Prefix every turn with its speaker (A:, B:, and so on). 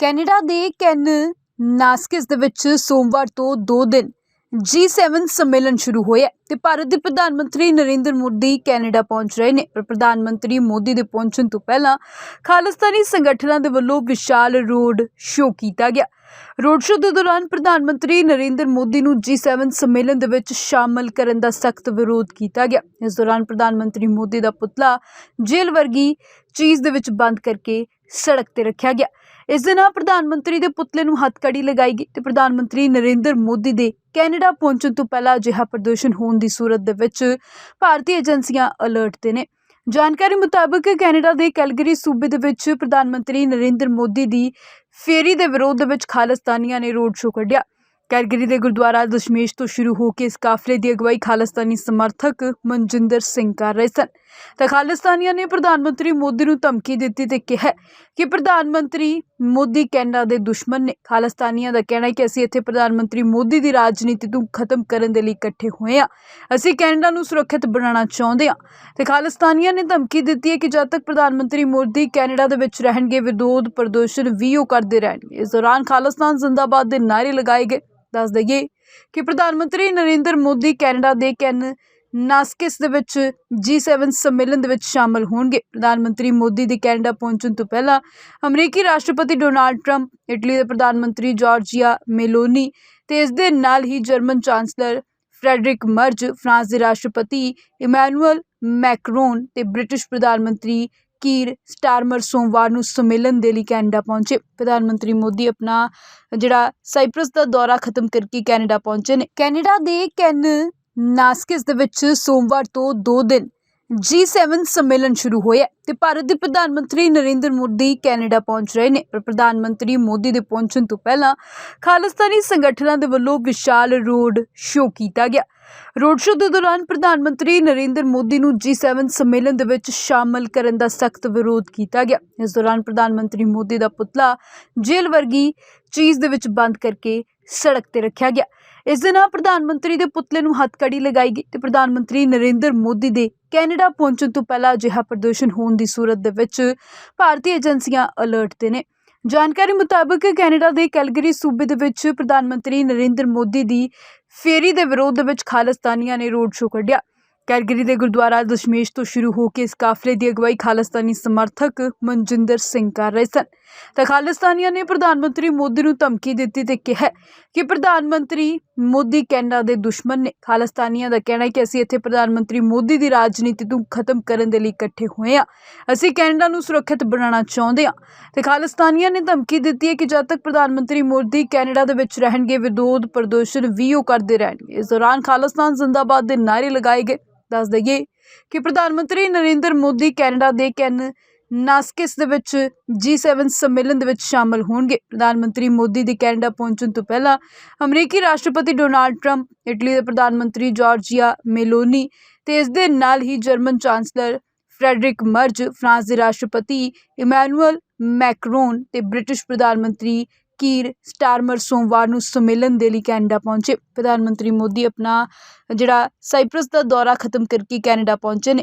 A: Canada ਦੇ Kananaskis ਦੇ ਵਿੱਚ ਸੋਮਵਾਰ ਤੋਂ 2 ਦਿਨ G7 ਸੰਮੇਲਨ ਸ਼ੁਰੂ ਹੋਇਆ ਹੈ ਤੇ ਭਾਰਤ ਦੇ ਪ੍ਰਧਾਨ ਮੰਤਰੀ ਨਰਿੰਦਰ ਮੋਦੀ ਕੈਨੇਡਾ ਪਹੁੰਚ ਰਹੇ ਨੇ। ਪਰ ਪ੍ਰਧਾਨ ਮੰਤਰੀ ਮੋਦੀ ਦੇ ਪਹੁੰਚਣ ਤੋਂ ਪਹਿਲਾਂ ਖਾਲਿਸਤਾਨੀ ਸੰਗਠਨਾਂ ਦੇ ਵੱਲੋਂ ਵਿਸ਼ਾਲ ਰੋਡ ਸ਼ੋਅ ਕੀਤਾ ਗਿਆ। ਰੋਡ ਸ਼ੋਅ ਦੇ ਦੌਰਾਨ ਪ੍ਰਧਾਨ ਮੰਤਰੀ ਨਰਿੰਦਰ ਮੋਦੀ ਨੂੰ G7 ਸੰਮੇਲਨ ਦੇ ਵਿੱਚ ਸ਼ਾਮਲ ਕਰਨ ਦਾ ਸਖਤ ਵਿਰੋਧ ਕੀਤਾ ਗਿਆ। ਇਸ ਦੌਰਾਨ ਪ੍ਰਧਾਨ ਮੰਤਰੀ ਮੋਦੀ ਦਾ ਪੁਤਲਾ ਜੇਲ੍ਹ ਵਰਗੀ ਚੀਜ਼ ਦੇ ਵਿੱਚ ਬੰਦ ਕਰਕੇ ਸੜਕ ਤੇ ਰੱਖਿਆ ਗਿਆ। ਇਸ ਦੇ ਨਾਲ ਪ੍ਰਧਾਨ ਮੰਤਰੀ ਦੇ ਪੁਤਲੇ ਨੂੰ ਹੱਥਕੜੀ ਲਗਾਈ ਗਈ ਤੇ ਪ੍ਰਧਾਨ ਮੰਤਰੀ ਨਰਿੰਦਰ ਮੋਦੀ ਦੇ ਕੈਨੇਡਾ ਪਹੁੰਚਣ ਤੋਂ ਪਹਿਲਾਂ ਅਜਿਹਾ ਪ੍ਰਦਰਸ਼ਨ ਹੋਣ ਦੀ ਸੂਰਤ ਦੇ ਵਿੱਚ ਭਾਰਤੀ ਏਜੰਸੀਆਂ ਅਲਰਟ ਤੇ ਨੇ। ਜਾਣਕਾਰੀ ਮੁਤਾਬਕ ਕੈਨੇਡਾ ਦੇ ਕੈਲਗਰੀ ਸੂਬੇ ਦੇ ਵਿੱਚ ਪ੍ਰਧਾਨ ਮੰਤਰੀ ਨਰਿੰਦਰ ਮੋਦੀ ਦੀ ਫੇਰੀ ਦੇ ਵਿਰੋਧ ਦੇ ਵਿੱਚ ਖਾਲਿਸਤਾਨੀਆਂ ਨੇ ਰੋਡ ਸ਼ੋਅ ਕੱਢਿਆ। ਕੈਲਗਰੀ ਦੇ ਗੁਰਦੁਆਰਾ ਦਸ਼ਮੇਸ਼ ਤੋਂ ਸ਼ੁਰੂ ਹੋ ਕੇ ਇਸ ਕਾਫਲੇ ਦੀ ਅਗਵਾਈ ਖਾਲਿਸਤਾਨੀ ਸਮਰਥਕ ਮਨਜਿੰਦਰ ਸਿੰਘ ਕਰ ਰਹੇ ਸਨ। ਤਾਂ ਖਾਲਿਸਤਾਨੀਆਂ ਨੇ ਪ੍ਰਧਾਨ ਮੰਤਰੀ ਮੋਦੀ ਨੂੰ ਧਮਕੀ ਦਿੱਤੀ ਤੇ ਕਿਹਾ ਕਿ ਪ੍ਰਧਾਨ ਮੰਤਰੀ ਮੋਦੀ ਕੈਨੇਡਾ ਦੇ ਦੁਸ਼ਮਣ ਨੇ। ਖਾਲਿਸਤਾਨੀਆਂ ਦਾ ਕਹਿਣਾ ਹੈ ਕਿ ਅਸੀਂ ਇੱਥੇ ਪ੍ਰਧਾਨ ਮੰਤਰੀ ਮੋਦੀ ਦੀ ਰਾਜਨੀਤੀ ਨੂੰ ਖਤਮ ਕਰਨ ਦੇ ਲਈ ਇਕੱਠੇ ਹੋਏ ਹਾਂ। ਅਸੀਂ ਕੈਨੇਡਾ ਨੂੰ ਸੁਰੱਖਿਅਤ ਬਣਾਉਣਾ ਚਾਹੁੰਦੇ ਹਾਂ। ਤੇ ਖਾਲਿਸਤਾਨੀਆਂ ਨੇ ਧਮਕੀ ਦਿੱਤੀ ਹੈ ਕਿ ਜਦ ਤੱਕ ਪ੍ਰਧਾਨ ਮੰਤਰੀ ਮੋਦੀ ਕੈਨੇਡਾ ਦੇ ਵਿੱਚ ਰਹਿਣਗੇ ਵਿਰੋਧ ਪ੍ਰਦਰਸ਼ਨ ਵੀ ਉਹ ਕਰਦੇ ਰਹਿਣਗੇ। ਇਸ ਦੌਰਾਨ ਖਾਲਿਸਤਾਨ ਜ਼ਿੰਦਾਬਾਦ ਦੇ ਨਾਅਰੇ ਲਗਾਏ ਗਏ। ਦੱਸ ਦਈਏ ਕਿ ਪ੍ਰਧਾਨ ਮੰਤਰੀ ਨਰਿੰਦਰ ਮੋਦੀ ਕੈਨੇਡਾ ਦੇ ਕੈਨ ਨਾਸਕਿਸ ਦੇ ਵਿੱਚ G7 ਸੰਮੇਲਨ ਦੇ ਵਿੱਚ ਸ਼ਾਮਲ ਹੋਣਗੇ। ਪ੍ਰਧਾਨ ਮੰਤਰੀ ਮੋਦੀ ਦੇ ਕੈਨੇਡਾ ਪਹੁੰਚਣ ਤੋਂ ਪਹਿਲਾਂ ਅਮਰੀਕੀ ਰਾਸ਼ਟਰਪਤੀ ਡੋਨਾਲਡ ਟਰੰਪ, ਇਟਲੀ ਦੇ ਪ੍ਰਧਾਨ ਮੰਤਰੀ ਜਾਰਜੀਆ ਮੇਲੋਨੀ ਤੇ ਇਸ ਦੇ ਨਾਲ ਹੀ German chancellor Friedrich Merz, France ਦੇ ਰਾਸ਼ਟਰਪਤੀ ਇਮੈਨੂਅਲ ਮੈਕਰੋਨ ਤੇ ਬ੍ਰਿਟਿਸ਼ ਪ੍ਰਧਾਨ ਮੰਤਰੀ ਕੀਰ ਸਟਾਰਮਰ ਸੋਮਵਾਰ ਨੂੰ ਸੰਮੇਲਨ ਦੇ ਲਈ ਕੈਨੇਡਾ ਪਹੁੰਚੇ। ਪ੍ਰਧਾਨ ਮੰਤਰੀ ਮੋਦੀ ਆਪਣਾ ਜਿਹੜਾ ਸਾਈਪ੍ਰਸ ਦਾ ਦੌਰਾ ਖਤਮ ਕਰਕੇ ਕੈਨੇਡਾ ਪਹੁੰਚੇ ਨੇ। ਕੈਨੇਡਾ ਦੇ ਕੈਨ ਨਾਸਕਿਸ ਦੇ ਵਿੱਚ ਸੋਮਵਾਰ ਤੋਂ 2 ਦਿਨ G7 ਸੰਮੇਲਨ ਸ਼ੁਰੂ ਹੋਇਆ ਹੈ ਤੇ ਭਾਰਤ ਦੇ ਪ੍ਰਧਾਨ ਮੰਤਰੀ ਨਰਿੰਦਰ ਮੋਦੀ ਕੈਨੇਡਾ ਪਹੁੰਚ ਰਹੇ ਨੇ। ਪਰ ਪ੍ਰਧਾਨ ਮੰਤਰੀ ਮੋਦੀ ਦੇ ਪਹੁੰਚਣ ਤੋਂ ਪਹਿਲਾਂ ਖਾਲਿਸਤਾਨੀ ਸੰਗਠਨਾਂ ਦੇ ਵੱਲੋਂ ਵਿਸ਼ਾਲ ਰੋਡ ਸ਼ੋਅ ਕੀਤਾ ਗਿਆ। ਰੋਡ ਸ਼ੋਅ ਦੇ ਦੌਰਾਨ ਪ੍ਰਧਾਨ ਮੰਤਰੀ ਨਰਿੰਦਰ ਮੋਦੀ ਨੂੰ G7 ਸੰਮੇਲਨ ਦੇ ਵਿੱਚ ਸ਼ਾਮਲ ਕਰਨ ਦਾ ਸਖਤ ਵਿਰੋਧ ਕੀਤਾ ਗਿਆ। ਇਸ ਦੌਰਾਨ ਪ੍ਰਧਾਨ ਮੰਤਰੀ ਮੋਦੀ ਦਾ ਪੁਤਲਾ ਜੇਲ੍ਹ ਵਰਗੀ ਚੀਜ਼ ਦੇ ਵਿੱਚ ਬੰਦ ਕਰਕੇ ਸੜਕ ਤੇ ਰੱਖਿਆ ਗਿਆ। ਇਸ ਦੇ ਨਾਲ ਪ੍ਰਧਾਨ ਮੰਤਰੀ ਦੇ ਪੁਤਲੇ ਨੂੰ ਹੱਥਕੜੀ ਲਗਾਈ ਗਈ ਤੇ ਪ੍ਰਧਾਨ ਮੰਤਰੀ ਨਰਿੰਦਰ ਮੋਦੀ ਦੇ ਕੈਨੇਡਾ ਪਹੁੰਚਣ ਤੋਂ ਪਹਿਲਾਂ ਅਜਿਹਾ ਪ੍ਰਦਰਸ਼ਨ ਹੋਣ ਦੀ ਸੂਰਤ ਦੇ ਵਿੱਚ ਭਾਰਤੀ ਏਜੰਸੀਆਂ ਅਲਰਟ ਤੇ ਨੇ। ਜਾਣਕਾਰੀ ਮੁਤਾਬਕ ਕੈਨੇਡਾ ਦੇ ਕੈਲਗਰੀ ਸੂਬੇ ਦੇ ਵਿੱਚ ਪ੍ਰਧਾਨ ਮੰਤਰੀ ਨਰਿੰਦਰ ਮੋਦੀ ਦੀ ਫੇਰੀ ਦੇ ਵਿਰੋਧ ਦੇ ਵਿੱਚ ਖਾਲਿਸਤਾਨੀਆਂ ਨੇ ਰੋਡ ਸ਼ੋਅ ਕੱਢਿਆ। ਕੈਲਗਰੀ ਦੇ ਗੁਰਦੁਆਰਾ ਦਸ਼ਮੇਸ਼ ਤੋਂ ਸ਼ੁਰੂ ਹੋ ਕੇ ਇਸ ਕਾਫਲੇ ਦੀ ਅਗਵਾਈ ਖਾਲਿਸਤਾਨੀ ਸਮਰਥਕ ਮਨਜਿੰਦਰ ਸਿੰਘ ਕਰ ਰਹੇ ਸਨ। ਤਾਂ ਖਾਲਿਸਤਾਨੀਆਂ ਨੇ ਪ੍ਰਧਾਨ ਮੰਤਰੀ ਮੋਦੀ ਨੂੰ ਧਮਕੀ ਦਿੱਤੀ ਤੇ ਕਿਹਾ ਕਿ ਪ੍ਰਧਾਨ ਮੰਤਰੀ ਮੋਦੀ ਕੈਨੇਡਾ ਦੇ ਦੁਸ਼ਮਣ ਨੇ। ਖਾਲਿਸਤਾਨੀਆਂ ਦਾ ਕਹਿਣਾ ਹੈ ਕਿ ਅਸੀਂ ਇੱਥੇ ਪ੍ਰਧਾਨ ਮੰਤਰੀ ਮੋਦੀ ਦੀ ਰਾਜਨੀਤੀ ਨੂੰ ਖਤਮ ਕਰਨ ਦੇ ਲਈ ਇਕੱਠੇ ਹੋਏ ਹਾਂ। ਅਸੀਂ ਕੈਨੇਡਾ ਨੂੰ ਸੁਰੱਖਿਅਤ ਬਣਾਉਣਾ ਚਾਹੁੰਦੇ ਹਾਂ। ਤੇ ਖਾਲਿਸਤਾਨੀਆਂ ਨੇ ਧਮਕੀ ਦਿੱਤੀ ਹੈ ਕਿ ਜਦ ਤੱਕ ਪ੍ਰਧਾਨ ਮੰਤਰੀ ਮੋਦੀ ਕੈਨੇਡਾ ਦੇ ਵਿੱਚ ਰਹਿਣਗੇ, ਵਿਰੋਧ ਪ੍ਰਦਰਸ਼ਨ ਵੀ ਉਹ ਕਰਦੇ ਰਹਿਣਗੇ। ਇਸ ਦੌਰਾਨ ਖਾਲਿਸਤਾਨ ਜ਼ਿੰਦਾਬਾਦ ਦੇ ਨਾਅਰੇ ਲਗਾਏ ਗਏ। ਦੱਸ ਦਈਏ ਕਿ ਪ੍ਰਧਾਨ ਮੰਤਰੀ ਨਰਿੰਦਰ ਮੋਦੀ ਕੈਨੇਡਾ ਦੇ ਕੈਨ ਨਾਸਕਿਸ ਦੇ ਵਿੱਚ G7 ਸੰਮੇਲਨ ਦੇ ਵਿੱਚ ਸ਼ਾਮਲ ਹੋਣਗੇ। ਪ੍ਰਧਾਨ ਮੰਤਰੀ ਮੋਦੀ ਦੇ ਕੈਨੇਡਾ ਪਹੁੰਚਣ ਤੋਂ ਪਹਿਲਾਂ ਅਮਰੀਕੀ ਰਾਸ਼ਟਰਪਤੀ ਡੋਨਾਲਡ ਟਰੰਪ, ਇਟਲੀ ਦੇ ਪ੍ਰਧਾਨ ਮੰਤਰੀ ਜਾਰਜੀਆ ਮੇਲੋਨੀ ਤੇ ਇਸ ਦੇ ਨਾਲ ਹੀ German chancellor Friedrich Merz, France ਦੇ ਰਾਸ਼ਟਰਪਤੀ ਇਮੈਨੂਅਲ ਮੈਕਰੋਨ ਤੇ ਬ੍ਰਿਟਿਸ਼ ਪ੍ਰਧਾਨ ਮੰਤਰੀ ਕੀਰ ਸਟਾਰਮਰ ਸੋਮਵਾਰ ਨੂੰ ਸੰਮੇਲਨ ਦੇ ਲਈ ਕੈਨੇਡਾ ਪਹੁੰਚੇ। ਪ੍ਰਧਾਨ ਮੰਤਰੀ ਮੋਦੀ ਆਪਣਾ ਜਿਹੜਾ ਸਾਈਪ੍ਰਸ ਦਾ ਦੌਰਾ ਖਤਮ ਕਰਕੇ ਕੈਨੇਡਾ ਪਹੁੰਚੇ ਨੇ।